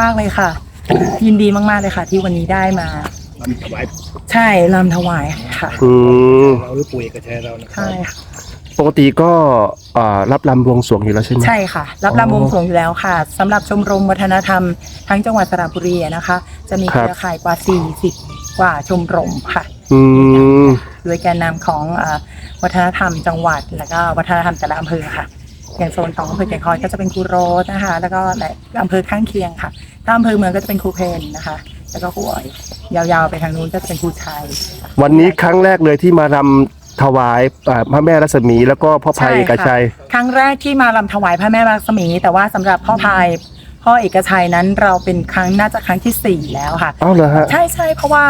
มากเลยค่ะ ยินดีมากๆเลยค่ะ ที่วันนี้ได้มาลำถวายใช่ลำถวายค่ะ อืมเราหรือปู่เอกชัยเรานะครัใช่ค่ะปกติก็อ่ารับลำบวงสรวงอยู่แล้วใช่ไหม ใช่ค่ะ รับอ๋อรำวงสรวงอยู่แล้วค่ะสำหรับชมรมวัฒนธรรมทั้งจังหวัดสระบุรีนะคะ จะมีครัเคบรือข่ายกว่า 40 กว่าชมรมค่ะ อืมโดยแกนนำของเออวัฒนธรรมจังหวัด แล้วก็วัฒนธรรมแต่ละอำเภอค่ะ อย่างโซนของอำเภอแก่งคอยก็จะเป็นครูโรสนะคะ แล้วก็หลายอำเภอข้างเคียงค่ะถ้าอำเภอเมืองก็จะเป็นครูเพนนะคะ แล้วก็ครูอ๋อย ยาวๆไปทางนู้นก็จะเป็นครูชัยวันนี้ครั้งแรกเลยที่มารำถวายอ่าพระแม่รัศมีแล้วก็พ่อพายใช่เอกค่ะชัย ครั้งแรกที่มารำถวายพระแม่รัศมี แต่ว่าสำหรับพ่อพายพ่อเอกชัยนั้นเราเป็นครั้งน่าจะครั้งที่สี่แล้วค่ะ เอ้าเหรอฮะ ใช่ใช่เพราะว่า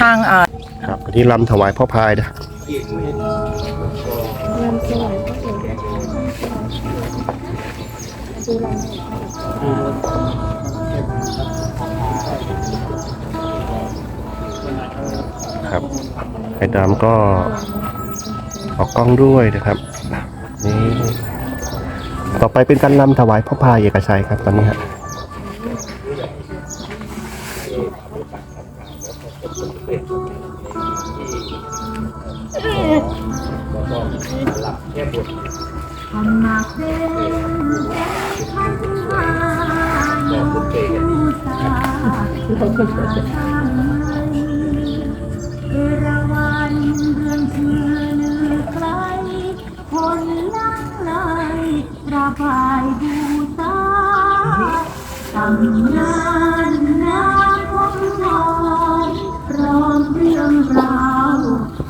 ทางเอ่อครับวันนี้รำถวายพ่อพายนะ ครับไอ้ดำก็ออกกล้องด้วยนะครับนี่ต่อไปเป็นการรำถวายพ่อพายเอกชัยครับตอนนี้ฮะเอราวันเรื่อ งชื่อลือใครคนลังไหลระบายบูตาตำนานน้ำของนอนพร้อมเรื่องราว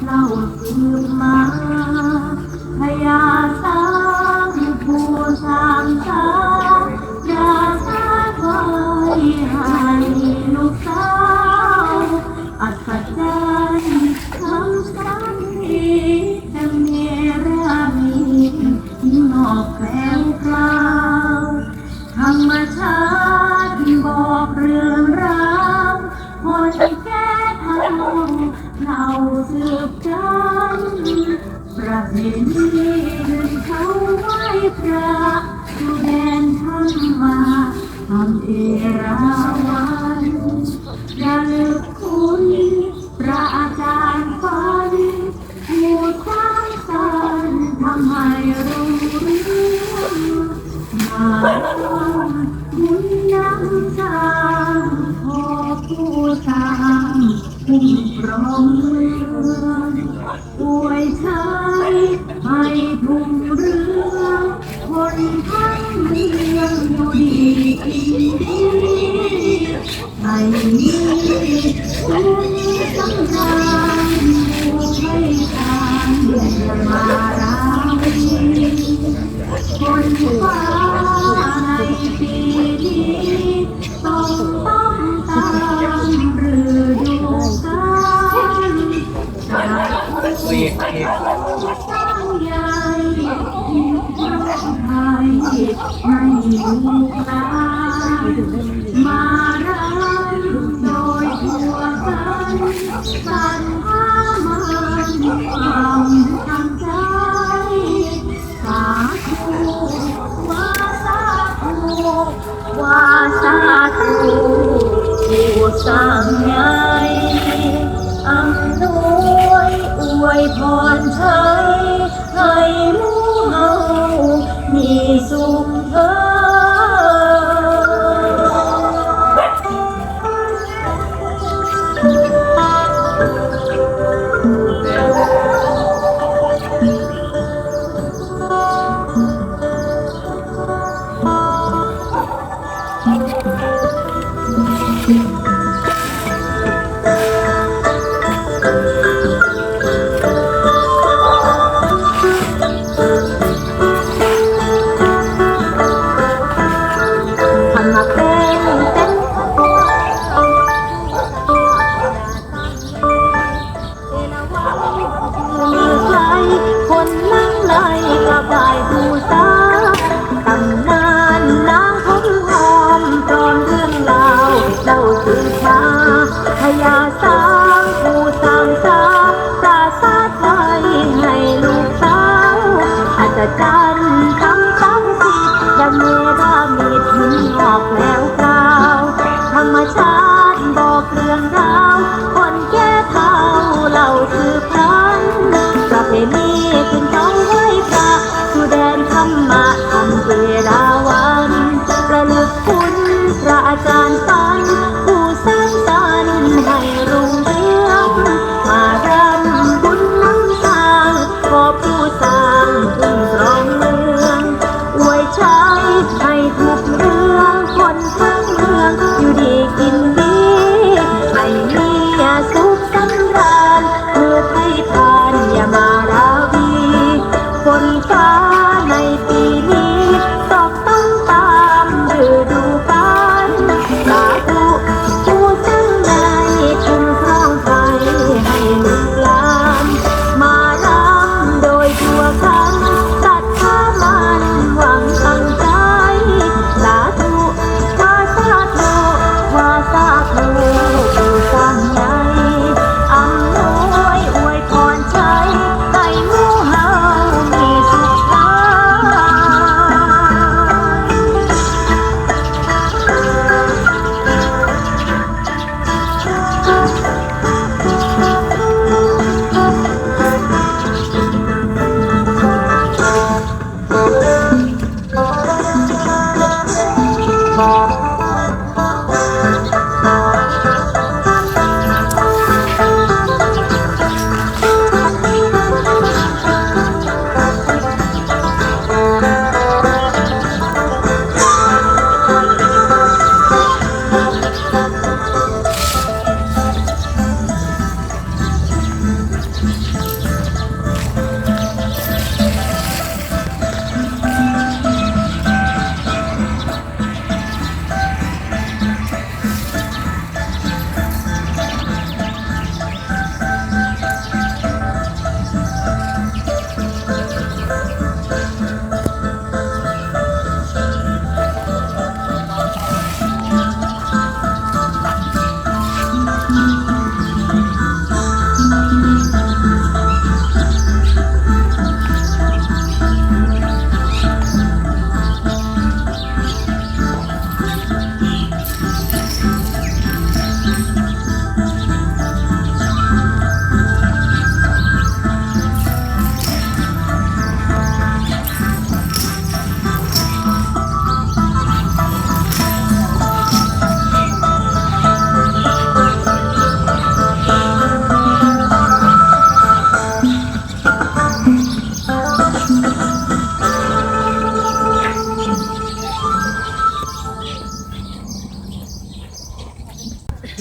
เล่าสืบ สืบจำประเพณีเดินเขาไหว้พระดูแดนธรรมาทำเอราวันระลึกคุณพระอาจารย์ฝันพูดความสันทำให้รู้เรื่องมาบุญนำทางขอผู้ตามคุ้มครอง ป่วยชายให้ทุ่งเรืองคนทั้งเมืองอยู่ดีกินดีไม่มีคุ ไม่ลูกหลานมารักโดยทั่วกันสันพามันความทำใจสาธุวาสาธุวาสาธุผู้สร้างใหญ่อำนวยอวยพรชัยใ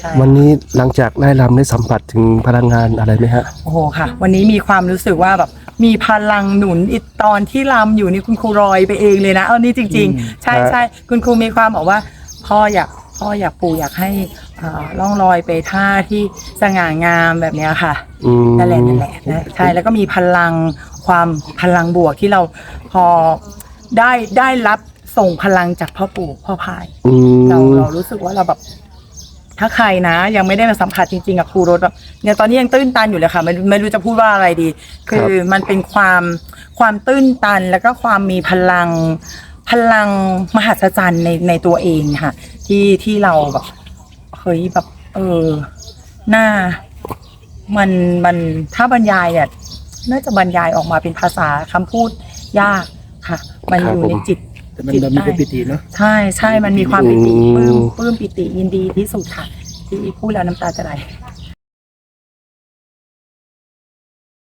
ช่วันนี้หลังจากได้รำได้สัมผัสถึงพลังงานอะไรไหมฮะ โอ้โหค่ะ วันนี้มีความรู้สึกว่าแบบมีพลังหนุนอีตอนที่รำอยู่นี่คุณครูรอยไปเองเลยนะเอานี่จริง ๆ ใช่ฮะใช่คุณครูมีความบอกว่าพ่ออยากพ่ออยากปู่อยากให้อ่าล่องลอยไปท่าที่สง่างามแบบเนี้ยค่ะ อืม นั่นแหละนั่นแหละนะใช่แล้วก็มีพลังความพลังบวกที่เราพอได้ได้รับส่งพลังจากพ่อปู่พ่อพาย อืม เราเรารู้สึกว่าเราแบบ ถ้าใครนะ ยังไม่ได้มาสัมผัสจริงๆกับครูรถแบบเนี่ยตอนนี้ยังตื้นตันอยู่เลยค่ะไม่ไม่รู้จะพูดว่าอะไรดี คือมันเป็นความความตื้นตันแล้วก็ความมีพลังพลังมหัศจรรย์ในในตัวเองค่ะ ที่ที่เราแบบเฮ้ยแบบ เออ หน้า มันมันถ้าบรรยายเนี่ยน่าจะบรรยายออกมาเป็นภาษาคำพูดยากค่ะ มันครับอยู่ในผมจิต แต่มันจิตเรามีใต้ความปิติเนาะใช่ใช่มันมีความปิติอืมปลื้มปลื้มปิติยินดีที่สุดค่ะ ที่พูดแล้วน้ำตาจะไหล